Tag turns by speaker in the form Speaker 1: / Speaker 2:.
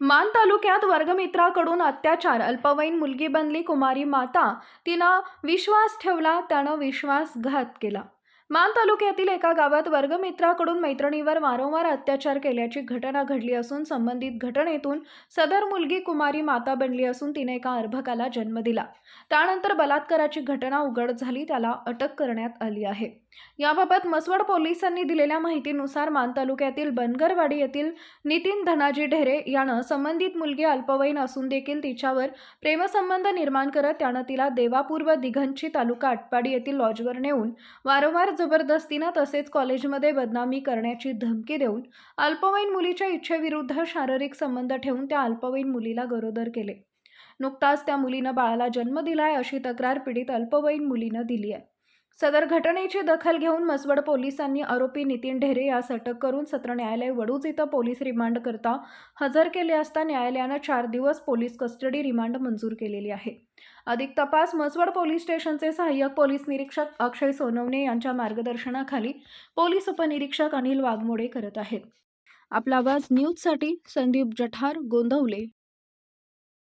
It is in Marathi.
Speaker 1: मान तालुक्यात वर्गमित्राकडून अत्याचार. अल्पवयीन मुलगी बनली कुमारी माता. तिनं विश्वास ठेवला त्यानं विश्वासघात केला. मान तालुक्यातील एका गावात वर्गमित्राकडून मैत्रिणीवर वारंवार अत्याचार केल्याची घटना घडली असून संबंधित घटनेतून सदर मुलगी कुमारी माता बनली असून तिने एका अर्भकाला जन्म दिला. त्यानंतर बलात्काराची घटना उघड झाली त्याला अटक करण्यात आली आहे. याबाबत मसवड पोलिसांनी दिलेल्या माहितीनुसार मान तालुक्यातील बनगरवाडी येथील नितीन धनाजी ढेरे यानं संबंधित मुलगी अल्पवयीन असून देखील तिच्यावर प्रेमसंबंध निर्माण करत त्यानं तिला देवापूर व दिघंची तालुका आटपाडी येथील लॉजवर नेऊन वारंवार जबरदस्तीनं तसेच कॉलेजमध्ये बदनामी करण्याची धमकी देऊन अल्पवयीन मुलीच्या इच्छेविरुद्ध शारीरिक संबंध ठेवून त्या अल्पवयीन मुलीला गरोदर केले. नुकताच त्या मुलीनं बाळाला जन्म दिलाय अशी तक्रार पीडित अल्पवयीन मुलीनं दिली आहे. सदर घटनेची दखल घेऊन मसवड पोलिसांनी आरोपी नितीन ढेरे यास अटक करून सत्र न्यायालय वडूज इथं पोलीस रिमांड करता हजर केले असता न्यायालयानं चार दिवस पोलीस कस्टडी रिमांड मंजूर केलेली आहे. अधिक तपास मसवड पोलीस स्टेशनचे सहाय्यक पोलीस निरीक्षक अक्षय सोनवणे यांच्या मार्गदर्शनाखाली पोलीस उपनिरीक्षक अनिल वाघमोडे करत आहेत. आपला आवाज न्यूजसाठी संदीप जठार गोंदवले.